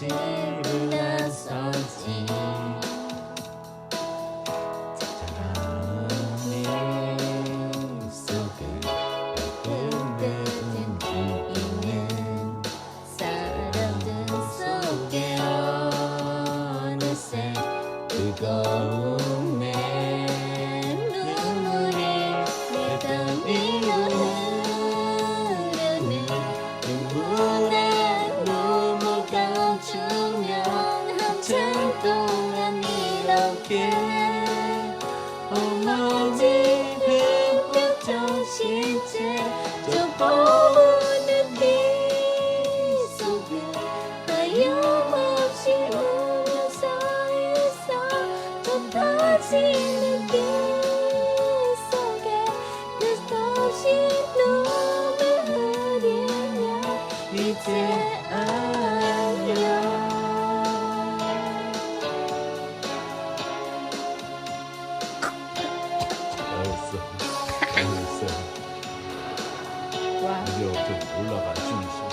see. 주께 어머니 흠뻑 정신 채저 모든 빛 속에 하염없이 울면서 있어 저까지 이제 좀 올라가 좀 있어.